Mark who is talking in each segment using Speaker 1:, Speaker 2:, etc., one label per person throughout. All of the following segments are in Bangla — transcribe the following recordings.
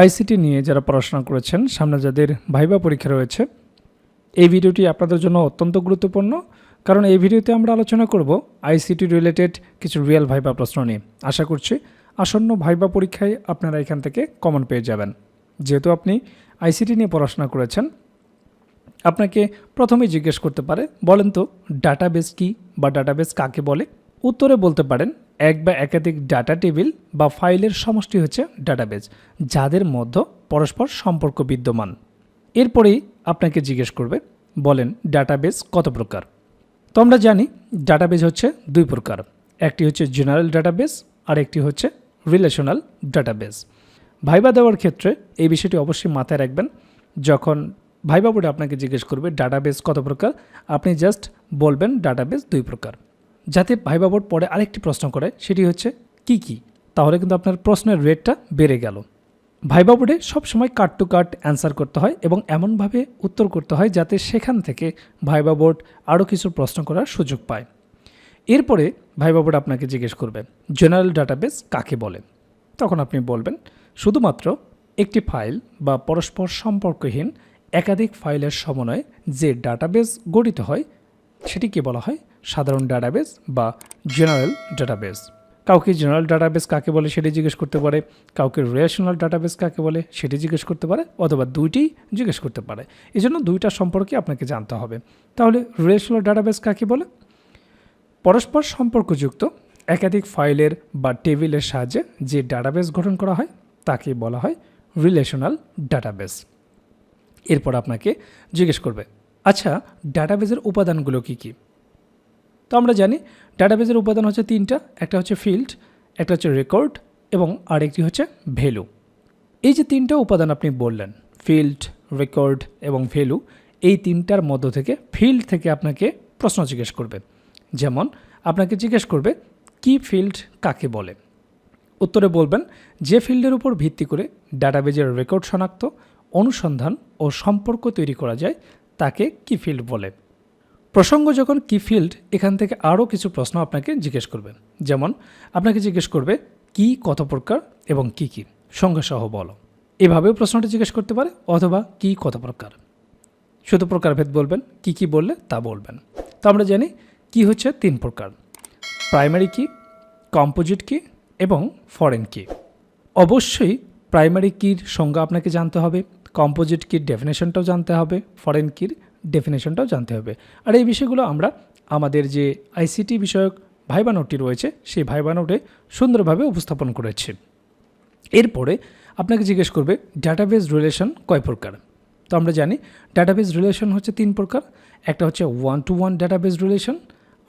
Speaker 1: আইসিটি নিয়ে যারা পড়াশোনা করেছেন, সামনে যাদের ভাইবা পরীক্ষা রয়েছে, এই ভিডিওটি আপনাদের জন্য অত্যন্ত গুরুত্বপূর্ণ। কারণ এই ভিডিওতে আমরা আলোচনা করব আইসিটি রিলেটেড কিছু রিয়েল ভাইবা প্রশ্ন নিয়ে। আশা করছি আসন্ন ভাইবা পরীক্ষায় আপনারা এখান থেকে কমন পেয়ে যাবেন। যেহেতু আপনি আইসিটি নিয়ে পড়াশোনা করেছেন, আপনাকে প্রথমেই জিজ্ঞেস করতে পারে, বলেন তো ডাটাবেস কি বা ডাটাবেস কাকে বলে? উত্তরে বলতে পারেন এক বা একাধিক ডাটা টেবিল বা ফাইলের সমষ্টি হচ্ছে ডাটাবেজ, যাদের মধ্যে পরস্পর সম্পর্ক বিদ্যমান। এরপরেই আপনাকে জিজ্ঞেস করবে, বলেন ডাটাবেজ কত প্রকার? তো আমরা জানি ডাটাবেজ হচ্ছে দুই প্রকার, একটি হচ্ছে জেনারেল ডাটাবেজ আর একটি হচ্ছে রিলেশনাল ডাটাবেজ। ভাইবা দেওয়ার ক্ষেত্রে এই বিষয়টি অবশ্যই মাথায় রাখবেন, যখন ভাইবা বোর্ডে আপনাকে জিজ্ঞেস করবে, ডাটাবেজ কত প্রকার? আপনি জাস্ট বলবেন, ডাটাবেজ দুই প্রকার। যাতে ভাইবা বোর্ড পরে আরেকটি প্রশ্ন করে, সেটি হচ্ছে, কি কি? তাহলে কিন্তু আপনার প্রশ্নের রেটটা বেড়ে গেল। ভাইবা বোর্ডে সবসময় কাট টু কাট অ্যান্সার করতে হয় এবং এমনভাবে উত্তর করতে হয় যাতে সেখান থেকে ভাইবা বোর্ড আরও কিছু প্রশ্ন করার সুযোগ পায়। এরপরে ভাইবা বোর্ড আপনাকে জিজ্ঞেস করবে, জেনারেল ডাটাবেস কাকে বলে? তখন আপনি বলবেন, শুধুমাত্র একটি ফাইল বা পরস্পর সম্পর্কহীন একাধিক ফাইলের সমন্বয়ে যে ডাটাবেস গঠিত হয় সেটিকে বলা হয় সাধারণ ডাটাবেস বা জেনারেল ডাটাবেস। কাউকে জেনারেল ডাটাবেস কাকে বলে সেটি জিজ্ঞেস করতে পারে, কাউকে রিলেশনাল ডাটাবেস কাকে বলে সেটি জিজ্ঞেস করতে পারে, অথবা দুইটি জিজ্ঞেস করতে পারে। এই জন্য দুইটা সম্পর্কে আপনাকে জানতে হবে। তাহলে রিলেশনাল ডাটাবেস কাকে বলে? পরস্পর সম্পর্কযুক্ত একাধিক ফাইলের বা টেবিলের সাহায্যে যে ডাটাবেস গঠন করা হয়, তাকে বলা হয় রিলেশনাল ডাটাবেস। এরপর আপনাকে জিজ্ঞেস করবে আচ্ছা ডাটাবেজের উপাদানগুলো কী কী? তো আমরা জানি ডাটাবেজের উপাদান হচ্ছে তিনটা, একটা হচ্ছে ফিল্ড, একটা হচ্ছে রেকর্ড এবং আরেকটি হচ্ছে ভ্যালু। এই যে তিনটা উপাদান আপনি বললেন, ফিল্ড, রেকর্ড এবং ভ্যালু, এই তিনটার মধ্য থেকে ফিল্ড থেকে আপনাকে প্রশ্ন জিজ্ঞেস করবে। যেমন, আপনাকে জিজ্ঞেস করবে, কি ফিল্ড কাকে বলে? উত্তরে বলবেন, যে ফিল্ডের উপর ভিত্তি করে ডাটাবেজের রেকর্ড শনাক্ত, অনুসন্ধান ও সম্পর্ক তৈরি করা যায় তাকে কি ফিল্ড বলে। প্রসঙ্গ যখন কি ফিল্ড এখান থেকে আরও কিছু প্রশ্ন আপনাকে জিজ্ঞেস করবে যেমন, আপনাকে জিজ্ঞেস করবে, কি, কত প্রকার এবং কি কি? সঙ্গে সহ বলো। এভাবেও প্রশ্নটি জিজ্ঞেস করতে পারে, অথবা কি, কত প্রকার? শুধু প্রকারভেদ বলবেন, কি কি বললে তা বলবেন। তো আমরা জানি, কি হচ্ছে তিন প্রকার। প্রাইমারি কি, কম্পোজিট কি এবং ফরেন কি। অবশ্যই প্রাইমারি কির সংজ্ঞা আপনাকে জানতে হবে। কম্পোজিট কির ডেফিনেশনটাও জানতে হবে ফরেন কির ডেফিনেশনটাও জানতে হবে। আর এই বিষয়গুলো আমরা আমাদের যে আইসিটি বিষয়ক ভাইবা নোটটি রয়েছে, সেই ভাইবা নোটে সুন্দরভাবে উপস্থাপন করেছি। এরপরে আপনাকে জিজ্ঞেস করবে ডাটাবেস রিলেশন কয় প্রকার? তো আমরা জানি ডাটাবেস রিলেশন হচ্ছে তিন প্রকার। একটা হচ্ছে one to one database relation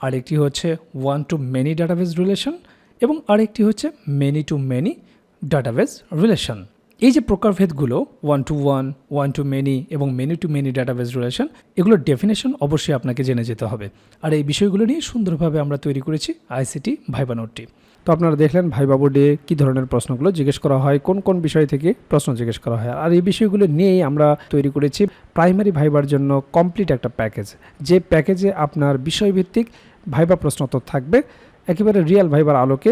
Speaker 1: আরেকটি হচ্ছে one to many database relation এবং আরেকটি হচ্ছে many to many database relation এই যে প্রকারভেদগুলো one to one one to many এবং many to many database relation এগুলোর ডেফিনেশন অবশ্যই আপনাকে জেনে যেতে হবে। আর এই বিষয়গুলো নিয়ে সুন্দরভাবে আমরা তৈরি করেছি আইসিটি ভাইবা নোটটি তো আপনারা দেখলেন ভাইবা বোর্ডে কী ধরনের প্রশ্নগুলো জিজ্ঞেস করা হয়, কোন কোন বিষয় থেকে প্রশ্ন জিজ্ঞেস করা হয়। আর এই বিষয়গুলো নিয়েই আমরা তৈরি করেছি প্রাইমারি ভাইবার জন্য কমপ্লিট একটা প্যাকেজ যে প্যাকেজে আপনার বিষয়ভিত্তিক ভাইবা প্রশ্ন তো থাকবে, একেবারে রিয়েল ভাইবার আলোকে